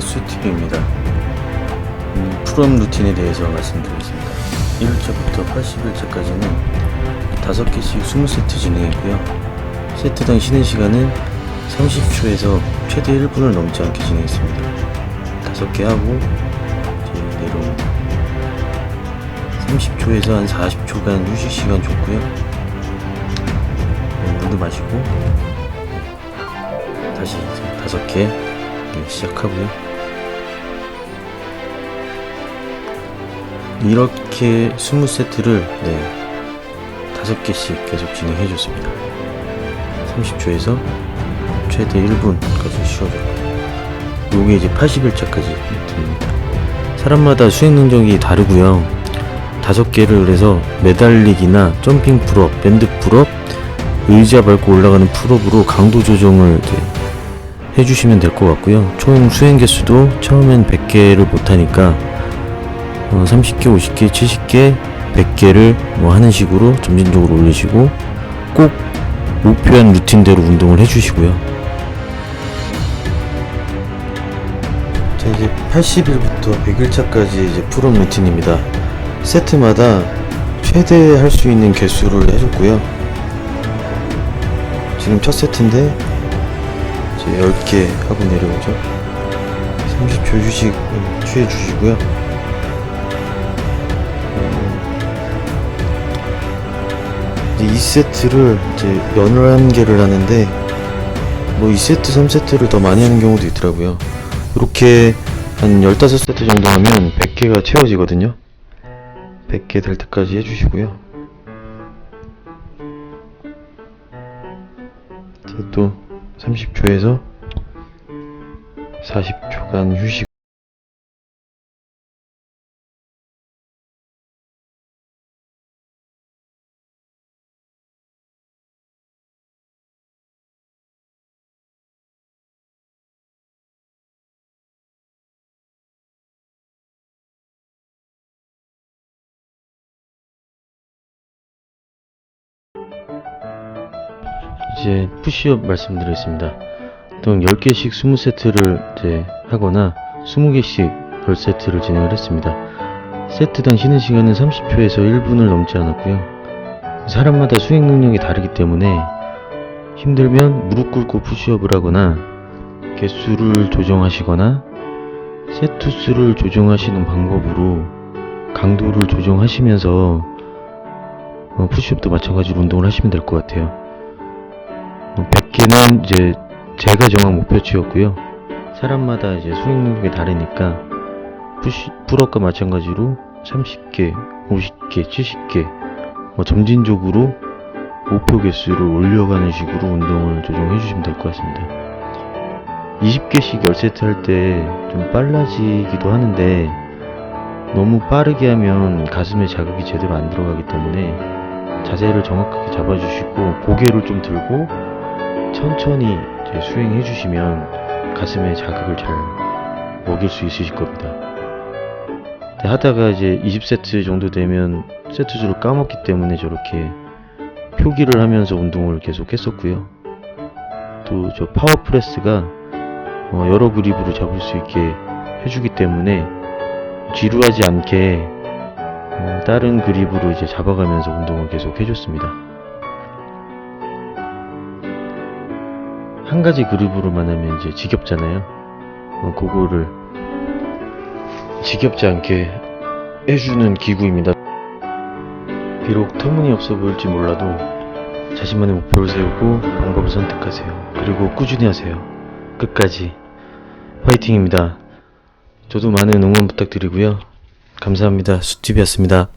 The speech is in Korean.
쇼핑입니다. 음, 프롬 루틴에 대해서 말씀드리겠습니다. 1일차부터 80일차까지는 5개씩 20세트 진행했고요. 세트당 쉬는 시간은 30초에서 최대 1분을 넘지 않게 진행했습니다. 5개 하고 이제 내려옵니다. 30초에서 한 40초간 휴식 시간 줬고요. 네, 물도 마시고 다시 이제 다섯 개 네, 시작하고요. 이렇게 20세트를 네, 다섯 개씩 계속 진행해 줬습니다. 30초에서 최대 1분까지 쉬어줬고요. 요게 이제 80일차까지 됩니다. 사람마다 수행 능력이 다르고요. 다섯 개를 해서 매달리기나 점핑 풀업, 밴드 풀업, 의자 밟고 올라가는 풀업으로 강도 조정을 이제 해주시면 될 것 같고요. 총 수행 개수도 처음엔 100개를 못하니까 어, 30개, 50개, 70개, 100개를 뭐 하는 식으로 점진적으로 올리시고 꼭 목표한 루틴대로 운동을 해주시고요. 자 이제 80일부터 100일차까지 이제 프롬 루틴입니다. 세트마다 최대 할 수 있는 개수를 해줬고요. 지금 첫 세트인데 이제 10개 하고 내려오죠. 30초 휴식 음, 취해 주시고요. 음, 이제 2세트를 이제 11개를 하는데 뭐 2세트, 3세트를 더 많이 하는 경우도 있더라고요. 이렇게 한 15세트 정도 하면 100개가 채워지거든요. 100개 될 때까지 해주시고요. 또 30초에서 40초간 휴식. 이제 푸시업 말씀드리겠습니다. 보통 10개씩 20세트를 이제 하거나 20개씩 10세트를 진행을 했습니다. 세트당 쉬는 시간은 30초에서 1분을 넘지 않았고요. 사람마다 수행 능력이 다르기 때문에 힘들면 무릎 꿇고 푸시업을 하거나 개수를 조정하시거나 세트 수를 조정하시는 방법으로 강도를 조정하시면서 어, 푸시업도 마찬가지로 운동을 하시면 될 것 같아요. 100개는 이제 제가 정한 목표치였고요. 사람마다 이제 수행 능력이 다르니까 푸시, 풀업과 마찬가지로 30개, 50개, 70개 뭐 점진적으로 목표 개수를 올려가는 식으로 운동을 조정해 주시면 될 것 같습니다. 20개씩 10세트 할 때 좀 빨라지기도 하는데 너무 빠르게 하면 가슴에 자극이 제대로 안 들어가기 때문에 자세를 정확하게 잡아주시고 고개를 좀 들고 천천히 수행해 주시면 가슴에 자극을 잘 먹일 수 있으실 겁니다. 하다가 이제 20세트 정도 되면 세트 수를 까먹기 때문에 저렇게 표기를 하면서 운동을 계속 했었고요. 또 저 파워프레스가 어, 여러 그립으로 잡을 수 있게 해주기 때문에 지루하지 않게 어, 다른 그립으로 이제 잡아가면서 운동을 계속 해줬습니다. 한 가지 그룹으로만 하면 이제 지겹잖아요. 어, 그거를 지겹지 않게 해주는 기구입니다. 비록 터무니없어 보일지 몰라도 자신만의 목표를 세우고 방법을 선택하세요. 그리고 꾸준히 하세요. 끝까지 화이팅입니다. 저도 많은 응원 부탁드리고요. 감사합니다. 수팁이었습니다.